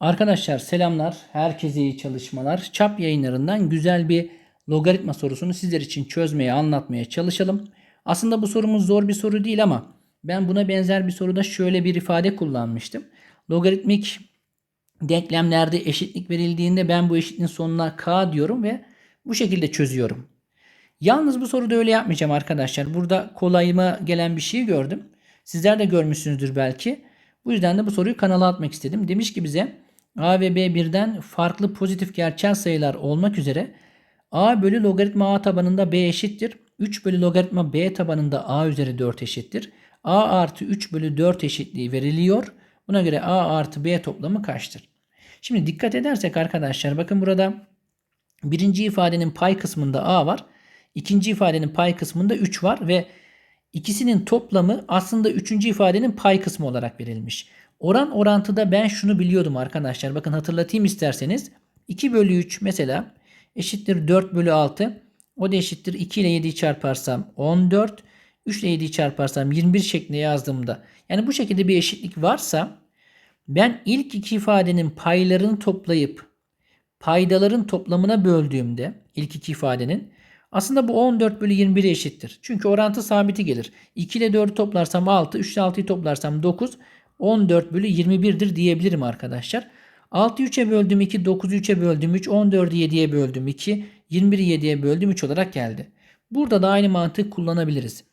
Arkadaşlar selamlar. Herkese iyi çalışmalar. Çap yayınlarından güzel bir logaritma sorusunu sizler için çözmeye, anlatmaya çalışalım. Aslında bu sorumuz zor bir soru değil ama ben buna benzer bir soruda şöyle bir ifade kullanmıştım. Logaritmik denklemlerde eşitlik verildiğinde ben bu eşitliğin sonuna k diyorum ve bu şekilde çözüyorum. Yalnız bu soruda öyle yapmayacağım arkadaşlar. Burada kolayıma gelen bir şey gördüm. Sizler de görmüşsünüzdür belki. Bu yüzden de bu soruyu kanala atmak istedim. Demiş ki bize a ve b birden farklı pozitif gerçel sayılar olmak üzere a bölü logaritma a tabanında b eşittir. 3 bölü logaritma b tabanında a üzeri 4 eşittir. a artı 3 bölü 4 eşitliği veriliyor. Buna göre a artı b toplamı kaçtır? Şimdi dikkat edersek arkadaşlar bakın burada birinci ifadenin pay kısmında a var. İkinci ifadenin pay kısmında 3 var ve ikisinin toplamı aslında üçüncü ifadenin pay kısmı olarak verilmiş. Oran orantıda ben şunu biliyordum arkadaşlar. Bakın hatırlatayım isterseniz. 2 bölü 3 mesela eşittir 4 bölü 6. O da eşittir 2 ile 7'yi çarparsam 14. 3 ile 7'yi çarparsam 21 şeklinde yazdığımda. Yani bu şekilde bir eşitlik varsa ben ilk iki ifadenin paylarını toplayıp paydaların toplamına böldüğümde ilk iki ifadenin aslında bu 14 bölü 21'e eşittir. Çünkü orantı sabiti gelir. 2 ile 4'ü toplarsam 6, 3 ile 6'yı toplarsam 9, 14 bölü 21'dir diyebilirim arkadaşlar. 6'yı 3'e böldüm 2, 9'u 3'e böldüm 3, 14'ü 7'ye böldüm 2, 21'i 7'ye böldüm 3 olarak geldi. Burada da aynı mantık kullanabiliriz.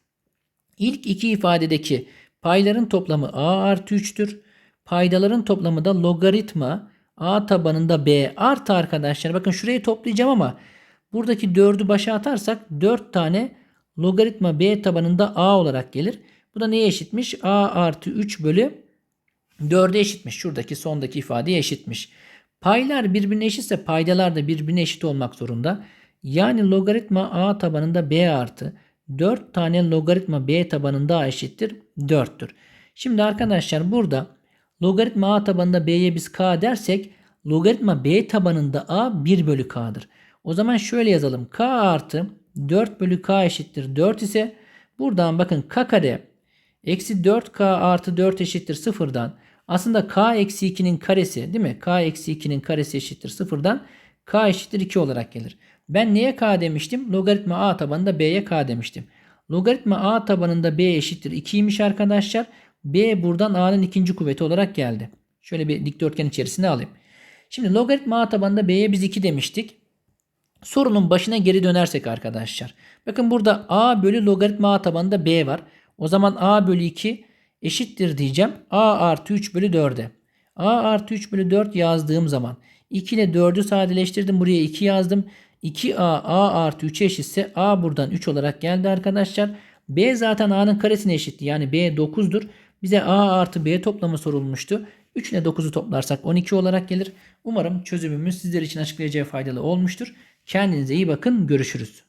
İlk iki ifadedeki payların toplamı a artı 3'tür. Paydaların toplamı da logaritma a tabanında b artı arkadaşlar. Bakın şurayı toplayacağım ama buradaki 4'ü başa atarsak 4 tane logaritma b tabanında a olarak gelir. Bu da neye eşitmiş? a artı 3 bölü 4'e eşitmiş. Şuradaki sondaki ifadeye eşitmiş. Paylar birbirine eşitse paydalar da birbirine eşit olmak zorunda. Yani logaritma a tabanında b artı 4 tane logaritma b tabanında a eşittir 4'tür. Şimdi arkadaşlar burada logaritma a tabanında b'ye biz k dersek logaritma b tabanında a 1 bölü k'dır. O zaman şöyle yazalım. k artı 4 bölü k eşittir 4 ise buradan bakın k kare eksi 4k artı 4 eşittir 0'dan aslında k eksi 2'nin karesi değil mi? k eksi 2'nin karesi eşittir 0'dan k eşittir 2 olarak gelir. Ben neye k demiştim? Logaritma a tabanında b'ye k demiştim. Logaritma a tabanında b eşittir 2'ymiş arkadaşlar. b buradan a'nın ikinci kuvveti olarak geldi. Şöyle bir dikdörtgen içerisine alayım. Şimdi logaritma a tabanında b'ye biz 2 demiştik. Sorunun başına geri dönersek arkadaşlar. Bakın burada a bölü logaritma a tabanında b var. O zaman a bölü 2 eşittir diyeceğim. a artı 3 bölü 4'e. a artı 3 bölü 4 yazdığım zaman 2 ile 4'ü sadeleştirdim. Buraya 2 yazdım. 2a a artı 3'e eşitse a buradan 3 olarak geldi arkadaşlar. b zaten a'nın karesine eşitti. Yani b 9'dur. Bize a artı b toplamı sorulmuştu. 3 ile 9'u toplarsak 12 olarak gelir. Umarım çözümümüz sizler için açıklayacağı faydalı olmuştur. Kendinize iyi bakın. Görüşürüz.